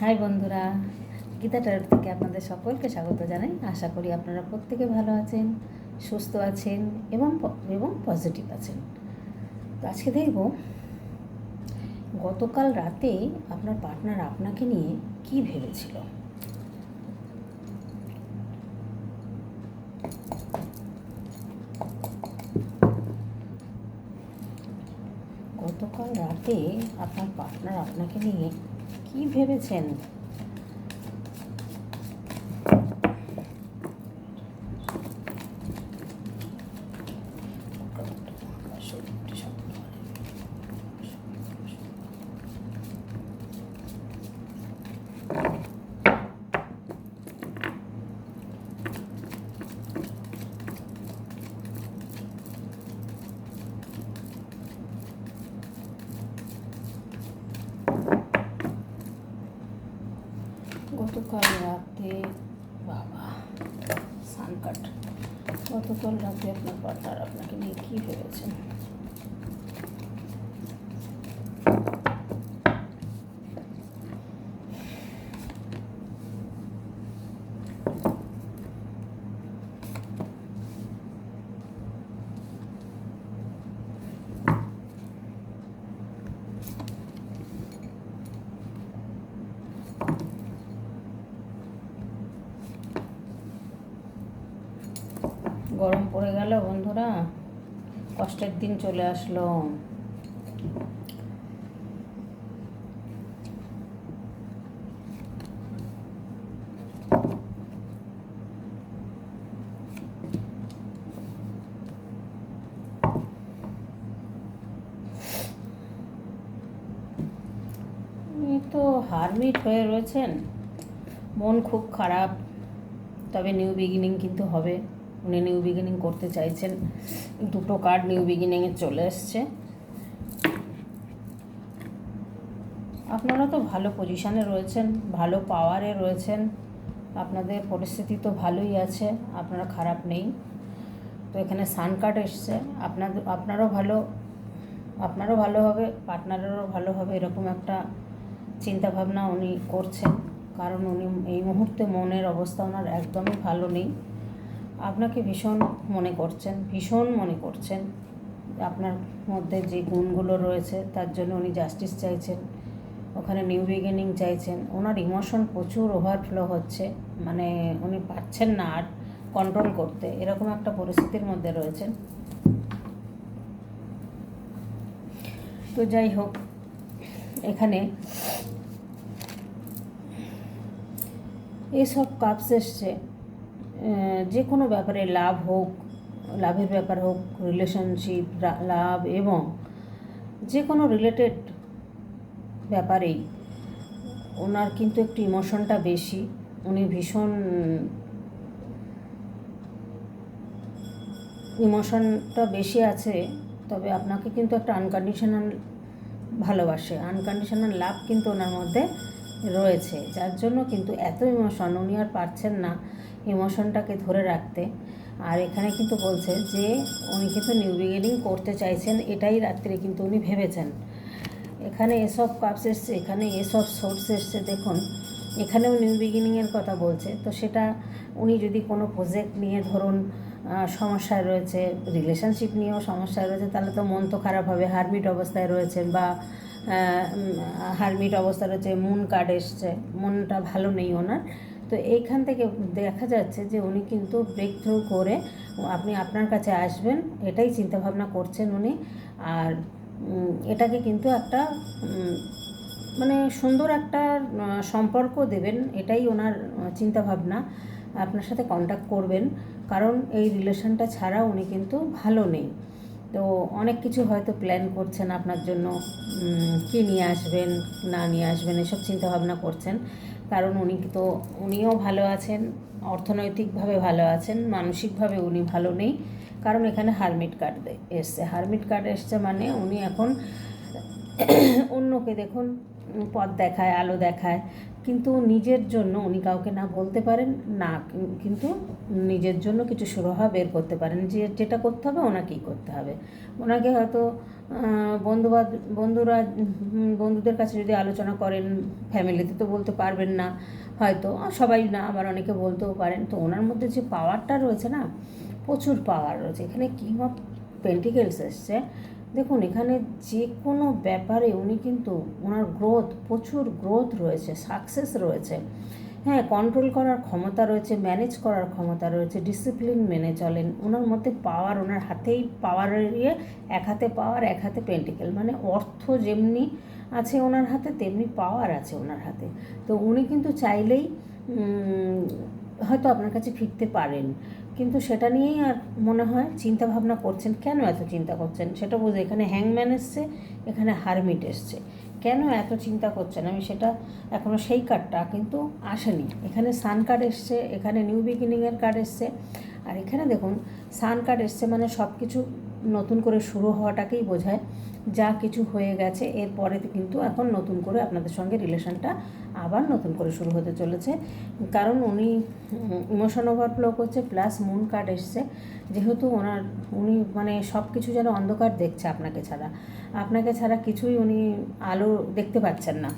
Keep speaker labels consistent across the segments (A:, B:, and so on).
A: High বন্ধুরা, গীতা টারোর থেকে আপনাদের সকলকে স্বাগত জানাই। আশা করি আপনারা প্রত্যেকে ভালো আছেন, সুস্থ আছেন এবং এবং পজিটিভ আছেন। তো আজকে দেখব গতকাল রাতে আপনার পার্টনার আপনাকে নিয়ে কি ভেবেছিল? গতকাল রাতে আপনার পার্টনার আপনাকে নিয়ে কি ভেবেছেন গতকাল রাতে বাবা সানকাট গতকাল রাতে আপনার পার্টনার আপনাকে নিয়ে কী ভেবেছেন? গেল বন্ধুরা, কষ্টের দিন চলে আসলো। তো হারমিট হয়ে রয়েছেন। মন খুব খারাপ, তবে নিউ বিগিনিং কিন্তু হবে। উনি নিউ বিগিনিং করতে চাইছেন। দুটো কার্ড নিউ বিগিনিংয়ে চলে এসছে। আপনারা তো ভালো পজিশানে রয়েছেন, ভালো পাওয়ারে রয়েছেন। আপনাদের পরিস্থিতি তো ভালোই আছে, আপনারা খারাপ নেই। তো এখানে সান কার্ড এসছে। আপনাদের, আপনারও ভালো আপনারও ভালো হবে, পার্টনারেরও ভালো হবে, এরকম একটা চিন্তাভাবনা উনি করছেন। কারণ উনি এই মুহূর্তে মনের অবস্থা ওনার একদমই ভালো নেই। আপনাকে ভীষণ মনে করছেন, ভীষণ মনে করছেন। আপনার মধ্যে যে গুণগুলো রয়েছে, তার জন্য উনি জাস্টিস চাইছেন, ওখানে নিউ বিগিনিং চাইছেন। ওনার ইমোশন প্রচুর ওভারফ্লো হচ্ছে মানে উনি পাচ্ছেন না আর কন্ট্রোল করতে। এরকম একটা পরিস্থিতির মধ্যে রয়েছেন। তো যাই হোক, এখানে এইসব কাপস এসছে। যে কোনো ব্যাপারে লাভ হোক, লাভের ব্যাপার হোক রিলেশনশিপ লাভ এবং যে কোনো রিলেটেড ব্যাপারেই ওনার কিন্তু একটু ইমোশনটা বেশি। উনি ভীষণ ইমোশনটা বেশি আছে, তবে আপনাকে কিন্তু একটা আনকন্ডিশনাল ভালোবাসে। আনকন্ডিশনাল লাভ কিন্তু ওনার মধ্যে রয়েছে, যার জন্য কিন্তু এত ইমোশন উনি আর পারছেন না। ইমোশনটাকে ধরে রাখতে। আর এখানে কিন্তু বলছে যে, উনি কিন্তু নিউ বিগিনিং করতে চাইছেন, এটাই রাত্রে কিন্তু উনি ভেবেছেন। এখানে এসব কাপস এসছে, এখানে এসব সোর্স এসছে, দেখুন। এখানেও নিউ বিগিনিংয়ের কথা বলছে। তো সেটা উনি যদি কোনো প্রজেক্ট নিয়ে ধরুন সমস্যায় রয়েছে রিলেশনশিপ নিয়েও সমস্যায় রয়েছে, তাহলে তো মন তো খারাপ হবে। হারমিট অবস্থায় রয়েছেন বা হারমিট অবস্থা রয়েছে মুন কার্ড এসছে। মনটা ভালো নেই ওনার। তো এইখান থেকে দেখা যাচ্ছে যে উনি কিন্তু ব্রেক থ্রু করে আপনি আপনার কাছে আসবেন, এটাই চিন্তাভাবনা করছেন উনি। আর এটাকে কিন্তু একটা মানে সুন্দর একটা সম্পর্ক দেবেন, এটাই ওনার চিন্তাভাবনা। আপনার সাথে কন্ট্যাক্ট করবেন, কারণ এই রিলেশনটা ছাড়া উনি কিন্তু ভালো নেই। তো অনেক কিছু হয়তো প্ল্যান করছেন আপনার জন্য কি নিয়ে আসবেন, না নিয়ে আসবেন, এসব চিন্তাভাবনা করছেন। কারণ উনি তো, উনিও ভালো আছেন, অর্থনৈতিকভাবে ভালো আছেন, মানসিকভাবে উনি ভালো নেই। কারণ এখানে হারমিট কার্ড এসছে। হারমিট কার্ড এসছে মানে উনি এখন অন্যকে দেখুন পথ দেখায়, আলো দেখায়, কিন্তু নিজের জন্য উনি কাউকে না বলতে পারেন, না, কিন্তু নিজের জন্য কিছু সুরাহা বের করতে পারেন। যে, যেটা করতে হবে ওনাকেই করতে হবে। ওনাকে হয়তো আহ, বন্ধু বন্ধুরা বন্ধুদের কাছে যদি আলোচনা করেন ফ্যামিলিতে তো বলতে পারবেন না হয়তো। সবাই না আবার অনেকে বলতেও পারেন। তো ওনার মধ্যে যে পাওয়ারটা রয়েছে না প্রচুর পাওয়ার রয়েছে। এখানে কিং অফ পেন্টিকেলস এসছে। দেখুন এখানে যে কোনো ব্যাপারে উনি কিন্তু ওনার গ্রোথ প্রচুর গ্রোথ রয়েছে সাকসেস রয়েছে। হ্যাঁ কন্ট্রোল করার ক্ষমতা রয়েছে ম্যানেজ করার ক্ষমতা রয়েছে ডিসিপ্লিন মেনে চলেন। ওনার মধ্যে পাওয়ার ওনার হাতেই পাওয়ারের ইয়ে এক হাতে পাওয়ার এক হাতে পেন্টিকেল মানে অর্থ যেমনি আছে ওনার হাতে, তেমনি পাওয়ার আছে ওনার হাতে। তো উনি কিন্তু চাইলেই হয়তো আপনার কাছে ফিরতে পারেন। কিন্তু সেটা নিয়েই আর মনে হয় চিন্তা ভাবনা করছেন, কেন এত চিন্তা করছেন? সেটা বুঝে এখানে হ্যাংম্যান এসছে, এখানে হারমিট এসছে। কেন এত চিন্তা করছেন? আমি সেটা এখনও সেই কার্ডটা কিন্তু আসেনি। এখানে সান কার্ড এসছে, এখানে নিউ বিগিনিংয়ের কার্ড এসছে। আর এখানে দেখুন সান কার্ড এসছে মানে সব কিছু নতুন করে শুরু হওয়াটাকেই বোঝায়। যা কিছু হয়ে গেছে এরপরে কিন্তু এখন নতুন করে আপনাদের সঙ্গে রিলেশনটা আবার নতুন করে শুরু হতে চলেছে। কারণ উনি ইমোশন ওভারফ্লো করছে প্লাস মুন কার্ড এসছে। যেহেতু ওনার, উনি মানে সব কিছু যেন অন্ধকার দেখছে আপনাকে ছাড়া। আপনাকে ছাড়া কিছুই উনি আলো দেখতে পাচ্ছেন না।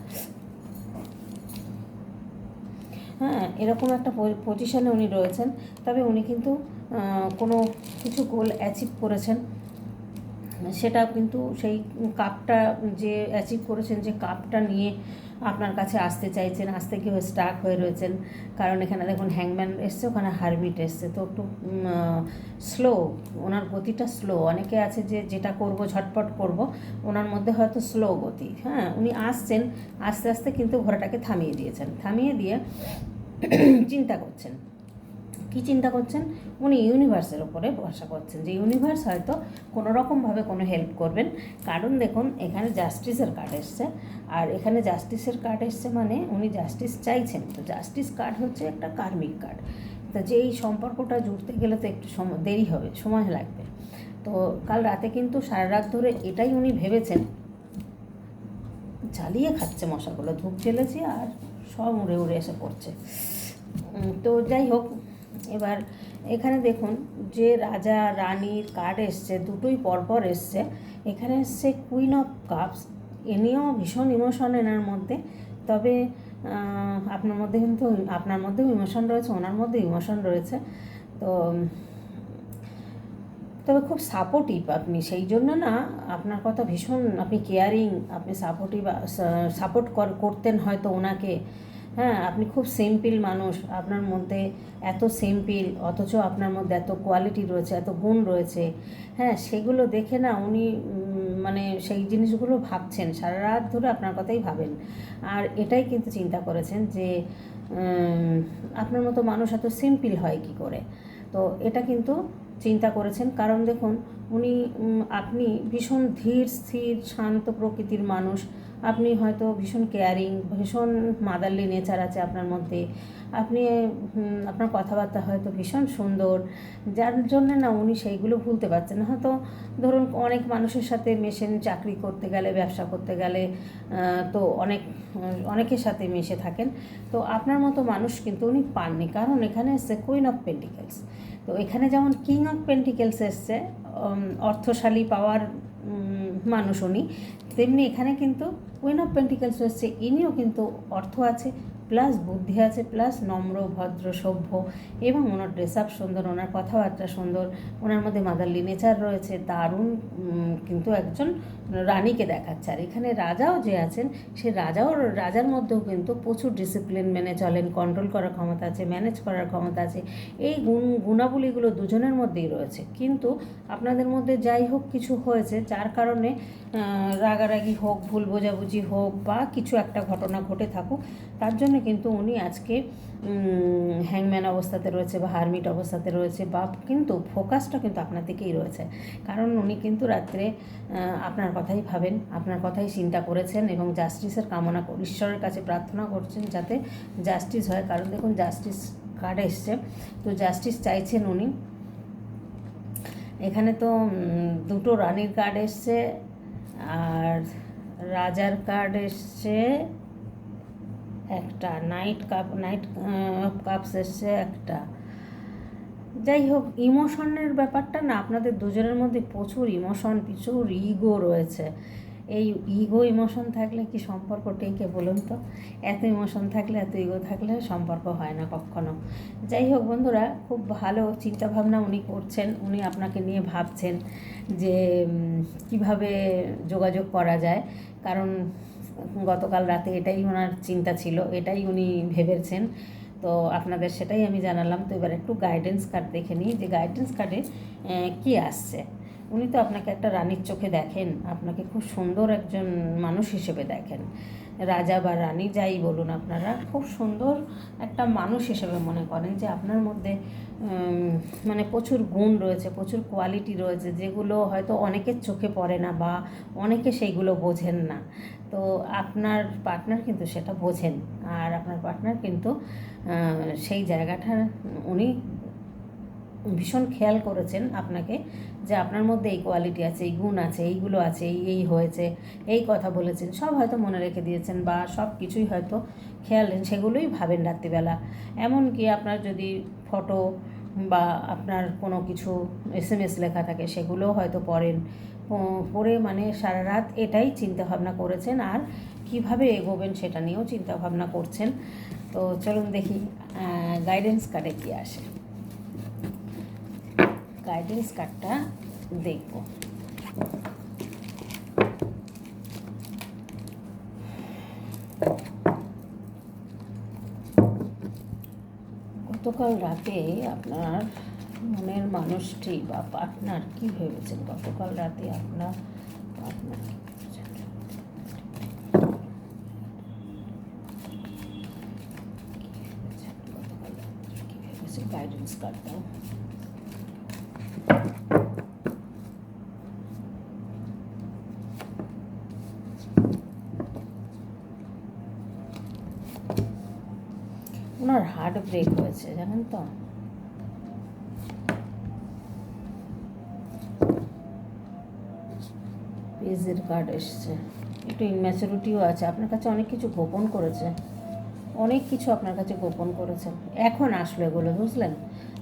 A: হ্যাঁ এরকম একটা পজিশানে উনি রয়েছেন। তবে উনি কিন্তু কোনো কিছু গোল অ্যাচিভ করেছেন। সেটা কিন্তু সেই কাপটা যে অ্যাচিভ করেছেন, যে কাপটা নিয়ে আপনার কাছে আসতে চাইছেন, আসতে কেউ স্টাক হয়ে রয়েছেন? কারণ এখানে দেখুন হ্যাংম্যান এসছে, ওখানে হারমিট এসছে। তো একটু স্লো ওনার গতিটা স্লো অনেকে আছে যে যেটা করব, ঝটপট করব, ওনার মধ্যে হয়তো স্লো গতি। হ্যাঁ উনি আসছেন, আস্তে আস্তে কিন্তু ঘোড়াটাকে থামিয়ে দিয়েছেন। থামিয়ে দিয়ে চিন্তা করছেন। কী চিন্তা করছেন? উনি ইউনিভার্সের ওপরে ভরসা করছেন যে ইউনিভার্স হয়তো কোনো রকমভাবে কোনো হেল্প করবেন। কারণ দেখুন, এখানে জাস্টিসের কার্ড এসছে। আর এখানে জাস্টিসের কার্ড এসছে মানে উনি জাস্টিস চাইছেন। তো জাস্টিস কার্ড হচ্ছে একটা কার্মিক কার্ড তো যেই সম্পর্কটা জুড়তে গেলে তো একটু সময় দেরি হবে, সময় লাগবে। তো কাল রাতে কিন্তু সারা রাত ধরে এটাই উনি ভেবেছেন। জ্বালিয়ে খাচ্ছে মশাগুলো, ধূপ জ্বেলেছি আর সব উড়ে উড়ে এসে পড়ছে। তো যাই হোক এবার এখানে দেখুন, যে রাজা রানীর কার্ড এসছে, দুটোই পরপর এসছে। এখানে এসছে কুইন অফ কাপস এনেও ভীষণ ইমোশন এনার মধ্যে। তবে আপনার মধ্যে কিন্তু, আপনার মধ্যেও ইমোশন রয়েছে, ওনার মধ্যে ইমোশন রয়েছে। তো, তবে খুব সাপোর্টিভ আপনি। সেই জন্য না, আপনার কথা ভীষণ আপনি কেয়ারিং আপনি সাপোর্টিভ সাপোর্ট করতেন হয়তো ওনাকে। হ্যাঁ আপনি খুব সিম্পল মানুষ। আপনার মধ্যে এত সিম্পল অথচ আপনার মধ্যে এত কোয়ালিটি রয়েছে, এত গুণ রয়েছে। হ্যাঁ সেগুলো দেখে না উনি মানে সেই জিনিসগুলো ভাবছেন। সারা রাত ধরে আপনার কথাই ভাবেন। আর এটাই কিন্তু চিন্তা করেছেন যে আপনার মতো মানুষ এত সিম্পল হয় কি করে? তো এটা কিন্তু চিন্তা করেছেন। কারণ দেখুন, উনি আপনি ভীষণ ধীর, স্থির, শান্ত প্রকৃতির মানুষ। আপনি হয়তো ভীষণ কেয়ারিং ভীষণ মাদারলি নেচার আছে আপনার মধ্যে। আপনি আপনার কথাবার্তা হয়তো ভীষণ সুন্দর। যার জন্য না উনি সেইগুলো ভুলতে পারছেন হয়তো ধরুন অনেক মানুষের সাথে মেশেন চাকরি করতে গেলে, ব্যবসা করতে গেলে তো অনেক, অনেকের সাথে মিশে থাকেন। তো আপনার মতো মানুষ কিন্তু উনি পাননি। কারণ এখানে এসছে কুইন অফ পেন্টিকেলস তো এখানে যেমন কিং অফ পেন্টিকেলস এসছে অর্থশালী পাওয়ার মানুষ উনি। তেমনি এখানে কিন্তু কুইন অফ পেন্টিকালস হচ্ছে ইনিও কিন্তু অর্থ আছে। প্লাস বুদ্ধি আছে, প্লাস নম্র, ভদ্র, সভ্য এবং ওনার ড্রেস আপ সুন্দর, ওনার কথাবার্তা সুন্দর, ওনার মধ্যে মাদারলি নেচার রয়েছে, দারুণ কিন্তু একজন রানীকে দেখাচ্ছে। আর এখানে রাজাও যে আছেন, সে রাজাও, রাজার মধ্যেও কিন্তু প্রচুর ডিসিপ্লিন মেনে চলেন কন্ট্রোল করার ক্ষমতা আছে ম্যানেজ করার ক্ষমতা আছে। এই গুণ, গুণাবলীগুলো দুজনের মধ্যেই রয়েছে। কিন্তু আপনাদের মধ্যে যাই হোক কিছু হয়েছে, যার কারণে রাগারাগি হোক, ভুল বোঝাবুঝি হোক বা কিছু একটা ঘটনা ঘটে থাকুক, তার জন্য কিন্তু উনি আজকে হ্যাংম্যান অবস্থাতে রয়েছে বা হারমিট অবস্থাতে রয়েছে বা কিন্তু ফোকাসটা কিন্তু আপনার দিকেই রয়েছে। কারণ উনি কিন্তু রাত্রে আপনার কথাই ভাবেন, আপনার কথাই চিন্তা করেছেন এবং জাস্টিসের কামনা ঈশ্বরের কাছে প্রার্থনা করছেন যাতে জাস্টিস হয়। কারণ দেখুন জাস্টিস কার্ড এসছে। তো জাস্টিস চাইছেন উনি। এখানে তো দুটো রানীর কার্ড এসছে। আর রাজার কার্ড এসছে। একটা নাইট কাপ নাইট কাপস এসছে একটা। যাই হোক ইমোশনের ব্যাপারটা না, আপনাদের দুজনের মধ্যে প্রচুর ইমোশন প্রচুর ইগো রয়েছে। এই ইগো ইমোশন থাকলে কি সম্পর্ক টেকে বলুন তো? এত ইমোশন থাকলে, এত ইগো থাকলে সম্পর্ক হয় না কখনো। যাই হোক বন্ধুরা, খুব ভালো চিন্তাভাবনা উনি করছেন, উনি আপনাকে নিয়ে ভাবছেন যে কীভাবে যোগাযোগ করা যায়। কারণ গতকাল রাতে এটাই ওনার চিন্তা ছিল, এটাই উনি ভেবেছেন। তো আপনাদের সেটাই আমি জানালাম। তো এবার একটু গাইডেন্স কার্ড দেখে নিই যে গাইডেন্স কার্ডে কি আসছে। উনি তো আপনাকে একটা রানীর চোখে দেখেন, আপনাকে খুব সুন্দর একজন মানুষ হিসেবে দেখেন। রাজা বা রানী যাই বলুন আপনারা, খুব সুন্দর একটা মানুষ হিসেবে মনে করেন যে আপনার মধ্যে মানে প্রচুর গুণ রয়েছে, প্রচুর কোয়ালিটি রয়েছে, যেগুলো হয়তো অনেকের চোখে পড়ে না বা অনেকে সেইগুলো বোঝেন না। তো আপনার পার্টনার কিন্তু সেটা বোঝেন, আর আপনার পার্টনার কিন্তু সেই জায়গাটা উনি ভীষণ খেয়াল করেছেন আপনাকে যে আপনার মধ্যে এই কোয়ালিটি আছে, এই গুণ আছে, এইগুলো আছে, এই এই হয়েছে, এই কথা বলেছেন, সব হয়তো মনে রেখে দিয়েছেন বা সব কিছুই হয়তো খেয়াল সেগুলোই ভাবেন রাত্রিবেলা। এমনকি আপনার যদি ফটো বা আপনার কোনো কিছু এস এম এস লেখা থাকে, সেগুলোও হয়তো পড়েন। পড়ে মানে সারা রাত এটাই চিন্তা ভাবনা করেছেন আর কীভাবে এগোবেন সেটা নিয়েও চিন্তা ভাবনা করছেন। তো চলুন দেখি গাইডেন্স কার্ডে কী আসে। গাইডেন্স কার্ডটা দেখব গতকাল রাতে আপনার মনের মানুষটি বা পার্টনার কি ভেবেছেন গতকাল রাতে আপনার পার্টনার কি ভেবেছেন কি ভেবেছেন গতকাল রাত্রে কি ভেবেছেন গাইডেন্স কার্ড দাও ওনার হার্ট ব্রেক হয়েছে, জানেন তো? পেজের কার্ড এসছে। একটু ইনম্যাচুরিটিও আছে। আপনার কাছে অনেক কিছু গোপন করেছে। অনেক কিছু আপনার কাছে গোপন করেছে। এখন আসলো এগুলো, বুঝলেন?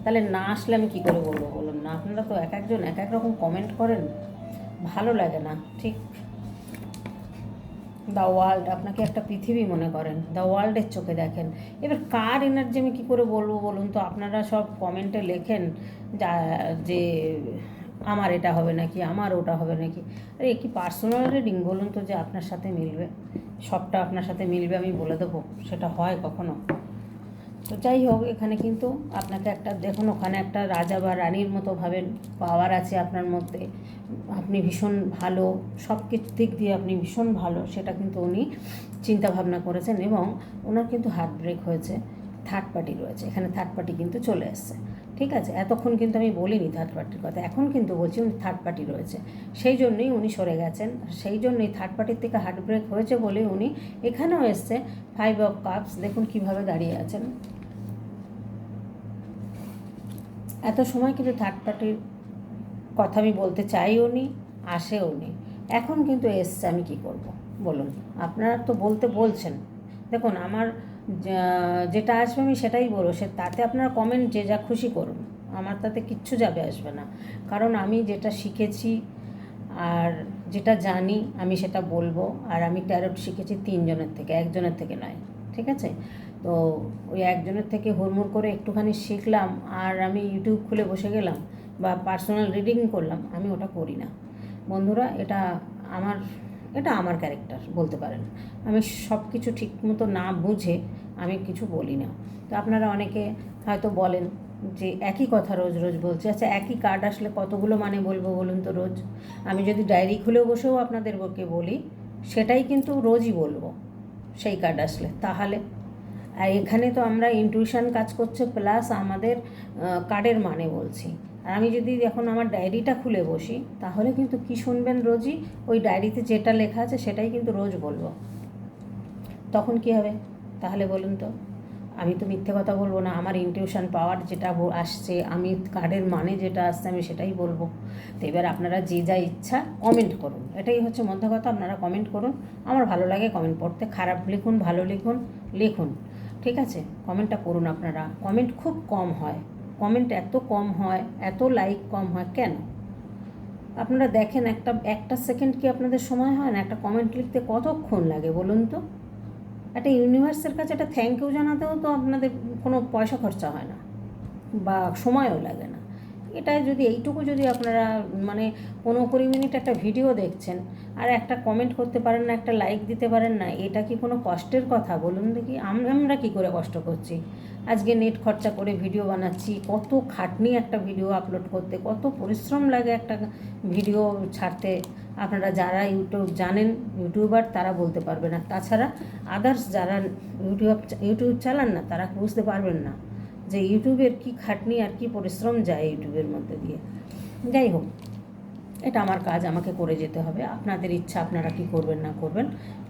A: তাহলে না আসলে আমি কী করে বলব বলুন না? আপনারা তো এক একজন এক এক রকম কমেন্ট করেন। ভালো লাগে না, ঠিক? দ্য ওয়ার্ল্ড আপনাকে একটা পৃথিবী মনে করেন দ্য ওয়ার্ল্ডের চোখে দেখেন। এবার কার এনার্জি আমি কী করে বলব বলুন তো? আপনারা সব কমেন্টে লেখেন যা, যে আমার এটা হবে নাকি, আমার ওটা হবে নাকি। আরে কি পার্সোনাল রিডিং বলুন তো যে আপনার সাথে মিলবে? সবটা আপনার সাথে মিলবে আমি বলে দেবো, সেটা হয় কখনো? তো যাই হোক, এখানে কিন্তু আপনাকে একটা, দেখুন ওখানে একটা রাজা বা রানীর মতো ভাবেন পাওয়ার আছে আপনার মধ্যে। আপনি ভীষণ ভালো সব কিছু দিক দিয়ে আপনি ভীষণ ভালো, সেটা কিন্তু উনি চিন্তা ভাবনা করেছেন এবং ওনার কিন্তু হার্ট ব্রেক হয়েছে থার্ড পার্টি রয়েছে। এখানে থার্ড পার্টি কিন্তু চলে এসছে, ঠিক আছে? এতক্ষণ কিন্তু আমি বলিনি থার্ড পার্টির কথা, এখন কিন্তু বলছি উনি থার্ড পার্টি রয়েছে। সেই জন্যই উনি সরে গেছেন সেই জন্যই থার্ড পার্টির থেকে হার্ট ব্রেক হয়েছে বলে উনি এখানেও এসছে। ফাইভ অফ কাপস দেখুন কীভাবে দাঁড়িয়ে আছেন। এত সময় কিন্তু থার্ড পার্টির কথা আমি বলতে চাইও নি, আসেও নি। এখন কিন্তু এসছে, আমি কি করব? বলুন। আপনারা তো বলতে বলছেন। দেখুন, আমার যেটা আসবে আমি সেটাই বলব। সে, তাতে আপনারা কমেন্ট যে যা খুশি করুন। আমার তাতে কিচ্ছু যাবে, আসবে না। কারণ আমি যেটা শিখেছি আর যেটা জানি, আমি সেটা বলব। আর আমি ট্যারোট শিখেছি তিনজনের থেকে, একজনের থেকে নয়। ঠিক আছে? তো ওই একজনের থেকে হুড়মুড় করে একটুখানি শিখলাম, আর আমি ইউটিউব খুলে বসে গেলাম বা পার্সোনাল রিডিং করলাম, আমি ওটা করি না। বন্ধুরা, এটা আমার এটা আমার ক্যারেক্টার বলতে পারেন। আমি সব কিছু ঠিক মতো না বুঝে আমি কিছু বলি না। তো আপনারা অনেকে হয়তো বলেন যে একই কথা রোজ রোজ বলছে আচ্ছা একই কার্ড আসলে কতগুলো মানে বলব বলুন তো রোজ? আমি যদি ডায়েরি খুলে বসেও আপনাদেরকে বলি, সেটাই কিন্তু রোজই বলব, সেই কার্ড আসলে। তাহলে আর এখানে তো আমরা ইনটিউশন কাজ করছে প্লাস আমাদের কার্ডের মানে বলছি। আর আমি যদি এখন আমার ডায়েরিটা খুলে বসি, তাহলে কিন্তু কি শুনবেন রোজই ওই ডায়েরিতে যেটা লেখা আছে সেটাই কিন্তু রোজ বলব। তখন কি হবে? তাহলে বলুন তো। আমি তো মিথ্যে কথা বলব না, আমার ইনটিউশন পাওয়ার যেটা আসছে, আমি কার্ডের মানে যেটা আসছে, আমি সেটাই বলব। তো এবার আপনারা যে যা ইচ্ছা কমেন্ট করুন। এটাই হচ্ছে মধ্যে কথা, আপনারা কমেন্ট করুন। আমার ভালো লাগে কমেন্ট পড়তে, খারাপ লিখুন, ভালো লিখুন লিখুন। ঠিক আছে? কমেন্টটা করুন আপনারা। কমেন্ট খুব কম হয়। কমেন্ট এত কম হয়, এত লাইক কম হয় কেন? আপনারা দেখেন একটা একটা সেকেন্ড কি আপনাদের সময় হয় না? একটা কমেন্ট লিখতে কতক্ষণ লাগে বলুন তো? একটা ইউনিভার্সের কাছে একটা থ্যাংক ইউ জানাতেও তো আপনাদের কোনো পয়সা খরচা হয় না। বা সময়ও লাগে না। এটা যদি এইটুকু যদি আপনারা মানে পনেরো কুড়ি মিনিট একটা ভিডিও দেখছেন, আর একটা কমেন্ট করতে পারেন না, একটা লাইক দিতে পারেন না, এটা কি কোনো কষ্টের কথা? বলুন দেখি আমরা কি করে কষ্ট করছি? আজকে নেট খরচা করে ভিডিও বানাচ্ছি, কত খাটনি একটা ভিডিও আপলোড করতে, কত পরিশ্রম লাগে একটা ভিডিও ছাড়তে। আপনারা যারা ইউটিউব জানেন ইউটিউবার তারা বলতে পারবেন আর তাছাড়া আদার্স যারা ইউটিউব ইউটিউব চালান না, তারা বুঝতে পারবেন না। যে ইউটিউবের কি খাটনি আর কি পরিশ্রম যায় ইউটিউবের মধ্যে দিয়ে। যাই হোক, এটা আমার কাজ, আমাকে করে যেতে হবে। আপনাদের ইচ্ছা, আপনারা কি করবেন, না করবেন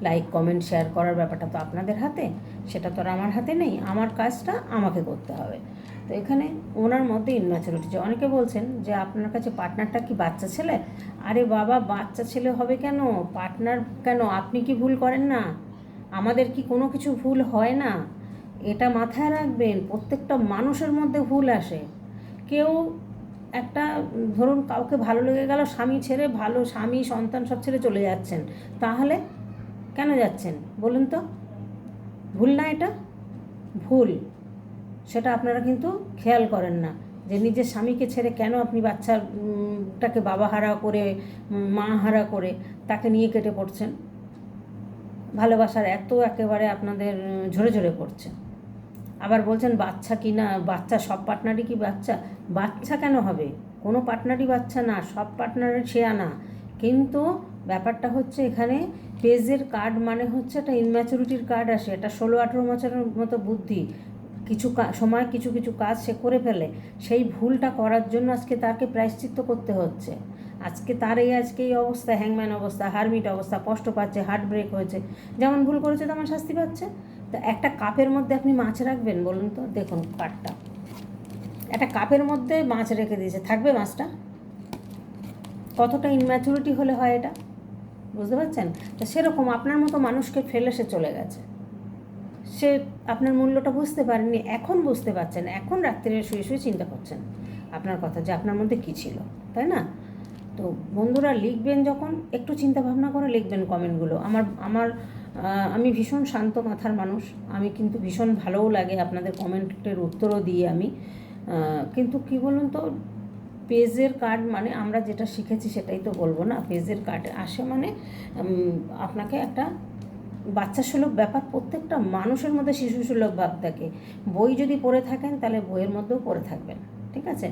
A: লাইক কমেন্ট শেয়ার করার ব্যাপারটা তো আপনাদের হাতে, সেটা তো আর আমার হাতে নেই। আমার কাজটা আমাকে করতে হবে। তো এখানে ওনার মধ্যে ইনম্যাচুরিটি যে অনেকে বলছেন যে আপনার কাছে পার্টনারটা কি বাচ্চা ছেলে? আরে বাবা, বাচ্চা ছেলে হবে কেন? পার্টনার কেন? আপনি কি ভুল করেন না? আমাদের কি কোনো কিছু ভুল হয় না? এটা মাথায় রাখবেন, প্রত্যেকটা মানুষের মধ্যে ভুল আসে। কেউ একটা, ধরুন কাউকে ভালো লেগে গেল, স্বামী ছেড়ে ভালো, স্বামী, সন্তান সব ছেড়ে চলে যাচ্ছেন, তাহলে কেন যাচ্ছেন? বলুন তো। ভুল না এটা? ভুল। সেটা আপনারা কিন্তু খেয়াল করেন না যে নিজের স্বামীকে ছেড়ে কেন আপনি বাচ্চাটাকে বাবা হারা করে, মা হারা করে তাকে নিয়ে কেটে পড়ছেন? ভালোবাসার এত একেবারে আপনাদের ঝরে ঝরে পড়ছে। আবার বলছেন, বাচ্চা কি না বাচ্চা সব পার্টনারই কি বাচ্চা? বাচ্চা কেন হবে? কোনো পার্টনারই বাচ্চা না, সব পার্টনারের সে আনা। কিন্তু ব্যাপারটা হচ্ছে এখানে পেজের কার্ড মানে হচ্ছে একটা ইনম্যাচুরিটির কার্ড আসে, এটা ষোলো আঠেরো বছরের মতো বুদ্ধি। কিছু সময় কিছু কিছু কাজ সে করে ফেলে। সেই ভুলটা করার জন্য আজকে তাকে প্রায়শ্চিত্ত করতে হচ্ছে। আজকে তার এই আজকে এই অবস্থা হ্যাংম্যান অবস্থা হারমিট অবস্থা, কষ্ট পাচ্ছে হার্ট ব্রেক হয়েছে। যেমন ভুল করেছে তেমন শাস্তি পাচ্ছে। তো একটা কাপের মধ্যে আপনি মাছ রাখবেন বলুন তো? দেখুন কাঠটা। একটা কাপের মধ্যে মাছ রেখে দিয়েছে। থাকবে মাছটা? কতটা ইনম্যাচুরিটি হলে হয় এটা? বুঝতে পারছেন? তো সেরকম আপনার মতো মানুষকে ফেলে সে চলে গেছে। সে আপনার মূল্যটা বুঝতে পারেনি, এখন বুঝতে পারছেন, এখন রাত্রিরে শুয়ে শুয়ে চিন্তা করছেন আপনার কথা যে আপনার মধ্যে কী ছিল, তাই না? তো বন্ধুরা লিখবেন যখন, একটু চিন্তা ভাবনা করে লিখবেন কমেন্টগুলো আমার আমার আমি ভীষণ শান্ত মাথার মানুষ। আমি কিন্তু ভীষণ ভালোও লাগে আপনাদের কমেন্টের উত্তরও দিই আমি। কিন্তু কি বলুন তো, পেজের কার্ড মানে আমরা যেটা শিখেছি সেটাই তো বলব না। পেজের কার্ড আসে মানে আপনাকে একটা বাচ্চা সুলভ ব্যাপার, প্রত্যেকটা মানুষের মধ্যে শিশু সুলভ ভাব থাকে। বই যদি পড়ে থাকেন, তাহলে বইয়ের মধ্যেও পড়ে থাকবেন, ঠিক আছে?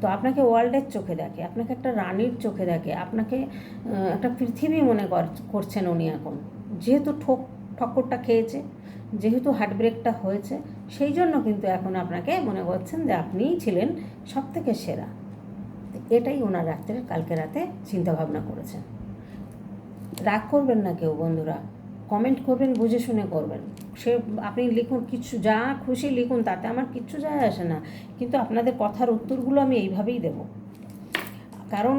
A: তো আপনাকে ওয়ার্ল্ডের চোখে দেখে, আপনাকে একটা রানীর চোখে দেখে, আপনাকে একটা পৃথিবী মনে কর- করছেন উনি এখন। যেহেতু ঠোক ঠক্করটা খেয়েছে, যেহেতু হার্ট ব্রেকটা হয়েছে, সেই জন্য কিন্তু এখন আপনাকে মনে করছেন যে আপনিই ছিলেন সব থেকে সেরা এটাই ওনার রাত্রে, কালকে রাতে চিন্তাভাবনা করেছেন। রাগ করবেন না কেউ বন্ধুরা কমেন্ট করবেন, বুঝে শুনে করবেন। সে আপনি লিখুন, কিছু যা খুশি লিখুন, তাতে আমার কিচ্ছু যায় আসে না। কিন্তু আপনাদের কথার উত্তরগুলো আমি এইভাবেই দেব। কারণ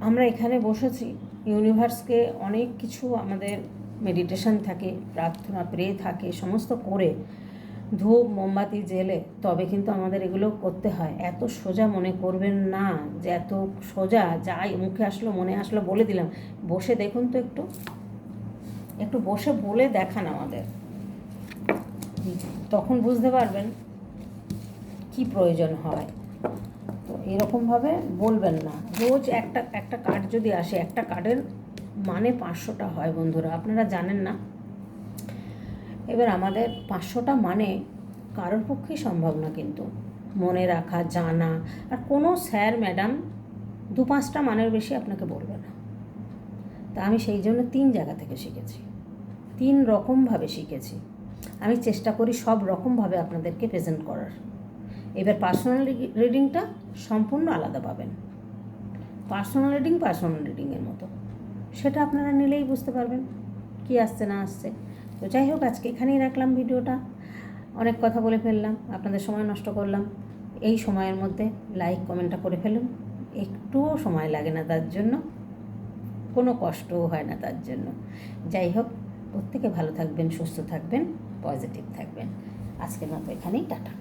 A: আমরা এখানে বসেছি ইউনিভার্সকে অনেক কিছু আমাদের মেডিটেশন থাকে, প্রার্থনা প্রে থাকে, সমস্ত করে ধূপ, মোমবাতি জেলে তবে কিন্তু আমাদের এগুলো করতে হয়। এত সোজা মনে করবেন না যে এত সোজা, যাই মুখে আসলো, মনে আসলো বলে দিলাম। বসে দেখুন তো একটু। একটু বসে বলে দেখান আমাদের। তখন বুঝতে পারবেন কি প্রয়োজন হয়। এরকমভাবে বলবেন না। রোজ একটা একটা কার্ড যদি আসে, একটা কার্ডের মানে পাঁচশোটা হয় বন্ধুরা, আপনারা জানেন না? এবার আমাদের পাঁচশোটা মানে কারোর পক্ষেই সম্ভব না কিন্তু। মনে রাখা, জানা, আর কোনো স্যার, ম্যাডাম দু পাঁচটা মানের বেশি আপনাকে বলবে না। তা আমি সেই জন্য তিন জায়গা থেকে শিখেছি। তিন রকমভাবে শিখেছি। আমি চেষ্টা করি সব রকমভাবে আপনাদেরকে প্রেজেন্ট করার। এবার পার্সোনাল রিডিংটা সম্পূর্ণ আলাদা পাবেন। পার্সোনাল রিডিং পার্সোনাল রিডিংয়ের মতো। সেটা আপনারা নিলেই বুঝতে পারবেন কি আসছে, না আসছে। তো যাই হোক, আজকে এখানেই রাখলাম ভিডিওটা। অনেক কথা বলে ফেললাম, আপনাদের সময় নষ্ট করলাম। এই সময়ের মধ্যে লাইক কমেন্টটা করে ফেলুন। একটুও সময় লাগে না তার জন্য। কোনো কষ্টও হয় না তার জন্য। যাই হোক, প্রত্যেকে ভালো থাকবেন, সুস্থ থাকবেন পজিটিভ থাকবেন। আজকের মতো এখানেই, টাটা।